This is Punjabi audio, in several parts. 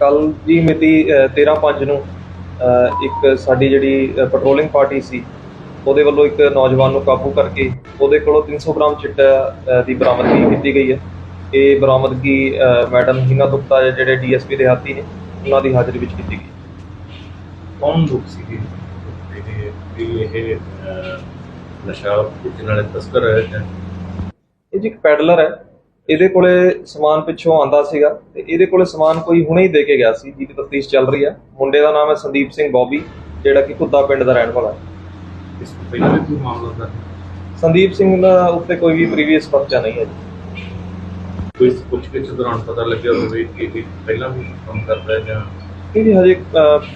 ਕੱਲ ਦੀ ਮਿਤੀ 13/5 ਨੂੰ ਇੱਕ ਸਾਡੀ ਜਿਹੜੀ ਪੈਟਰੋਲਿੰਗ ਪਾਰਟੀ ਸੀ ਉਹਦੇ ਵੱਲੋਂ ਇੱਕ ਨੌਜਵਾਨ ਨੂੰ ਕਾਬੂ ਕਰਕੇ ਉਹਦੇ ਕੋਲੋਂ 300 ਗ੍ਰਾਮ ਚਿੱਟਾ ਦੀ ਬਰਾਮਦਗੀ ਕੀਤੀ ਗਈ ਹੈ। ਇਹ ਬਰਾਮਦਗੀ ਮੈਡਮ ਹੀਨਾ ਗੁਪਤਾ ਜਿਹੜੇ ਡੀਐਸਪੀ ਦੇ ਹਾਤੀ ਨੇ ਉਹਨਾਂ ਦੀ ਹਾਜ਼ਰੀ ਵਿੱਚ ਕੀਤੀ ਗਈ। ਕੌਣ ਲੋਕ ਸੀਗੇ? ਇਹ ਨਸ਼ਾ ਵੇਚਣ ਵਾਲੇ ਤਸਕਰ ਹੈ ਇਹ ਜੀ ਇੱਕ ਪੈਡਲਰ ਹੈ। ਇਹਦੇ ਕੋਲੇ ਸਮਾਨ ਪਿੱਛੋਂ ਆਂਦਾ ਸੀਗਾ ਤੇ ਇਹਦੇ ਕੋਲੇ ਸਮਾਨ ਕੋਈ ਹੁਣੇ ਹੀ ਦੇ ਕੇ ਗਿਆ ਸੀ ਜਿਹਦੀ ਤਫਤੀਸ਼ ਚੱਲ ਰਹੀ ਹੈ ਮੁੰਡੇ ਦਾ ਨਾਮ ਹੈ ਸੰਦੀਪ ਸਿੰਘ ਬੌਬੀ ਜਿਹੜਾ ਕਿ ਘੁੱਦਾ ਪਿੰਡ ਦਾ ਰਹਿਣ ਵਾਲਾ ਹੈ। ਇਸ ਤੋਂ ਪਹਿਲਾਂ ਵੀ ਕੋਈ ਮਾਮਲਾ ਦਰਜ ਸੰਦੀਪ ਸਿੰਘ ਦਾ ਉੱਤੇ ਕੋਈ ਵੀ ਪ੍ਰੀਵੀਅਸ ਪਰਚਾ ਨਹੀਂ ਹੈ ਜੀ। ਕੋਈ ਕੁਝ ਕਿਛ ਦੌਰਾਨ ਪਤਾ ਲੱਗਿਆ ਹੋਵੇ ਕਿ ਇਹ ਪਹਿਲਾਂ ਵੀ ਕੰਮ ਕਰਦਾ ਹੈ ਜਾਂ ਇਹ ਜੀ ਹਜੇ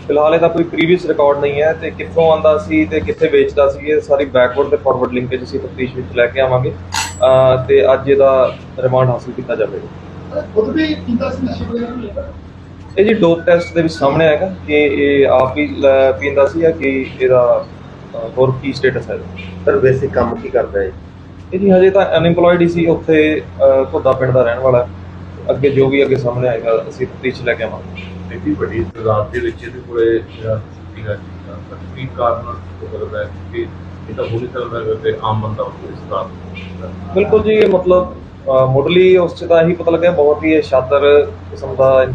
ਫਿਲਹਾਲ ਇਹਦਾ ਕੋਈ ਪ੍ਰੀਵੀਅਸ ਰਿਕਾਰਡ ਨਹੀਂ ਹੈ ਤੇ ਕਿੱਥੋਂ ਆਂਦਾ ਸੀ ਤੇ ਕਿੱਥੇ ਵੇਚਦਾ ਸੀ ਇਹ ਸਾਰੀ ਬੈਕਵਰਡ ਤੇ ਫਾਰਵਰਡ ਲਿੰਕੇਜ ਅਸੀਂ ਤਫਤੀਸ਼ ਵਿੱਚ ਲੈ ਕੇ ਆਵਾਂਗੇ। ਅ, ਤੇ ਅੱਜ ਇਹਦਾ ਰਿਮਾਂਡ ਹਾਸਲ ਕੀਤਾ ਜਾਵੇਗਾ ਖੁਦ ਵੀ ਕੀਤਾ ਸੀ ਨਸ਼ੇ ਵਗੈਰਾ ਇਹ ਜੀ ਡੋਪ ਟੈਸਟ ਦੇ ਵਿੱਚ ਸਾਹਮਣੇ ਆਏਗਾ ਕਿ ਇਹ ਆਪ ਹੀ ਲ- ਪੀਂਦਾ ਸੀ ਜਾਂ ਕਿ ਇਹਦਾ ਹੋਰ ਕੀ ਸਟੇਟਸ ਹੈ ਇਹਦਾ। ਸਰ ਵੈਸੇ ਕੰਮ ਕੀ ਕਰਦਾ ਹੈ ਇਹ ਜੀ ਹਜੇ ਤਾਂ ਅਨਇੰਪਲੋਇਡ ਹੀ ਸੀ ਉੱਥੇ ਅ, ਘੁੱਦਾ ਪਿੰਡ ਦਾ ਰਹਿਣ ਵਾਲਾ। ਅੱਗੇ ਜੋ ਵੀ ਅੱਗੇ ਸਾਹਮਣੇ ਆਏਗਾ ਅਸੀਂ ਤਫਤੀਸ਼ ਲੈ ਕੇ ਆਵਾਂਗੇ ਇੰਨੀ ਵੱਡੀ ਤਾਦਾਦ ਦੇ ਵਿੱਚ ਇਹਦੇ ਕੋਲੇ ਜਿਹੜਾ ਸੀਗਾ ਪਰ ਕੀ ਕਾਰਨ ਹੋ ਸਕਦਾ ਕਿ ਇਹ ਤਾਂ ਹੋ ਨਹੀਂ ਸਕਦਾ ਕਿ ਆਮ ਬੰਦਾ ਉਸ ਦਾ ਬਿਲਕੁਲ ਜੀ ਇਹ ਮਤਲਬ ਮੁੱਢਲੀ ਉਸ ਚ ਤਾਂ ਇਹੀ ਪਤਾ ਲੱਗਿਆ, ਬਹੁਤ ਹੀ ਸ਼ਾਦਰ ਕਿਸਮ ਦਾ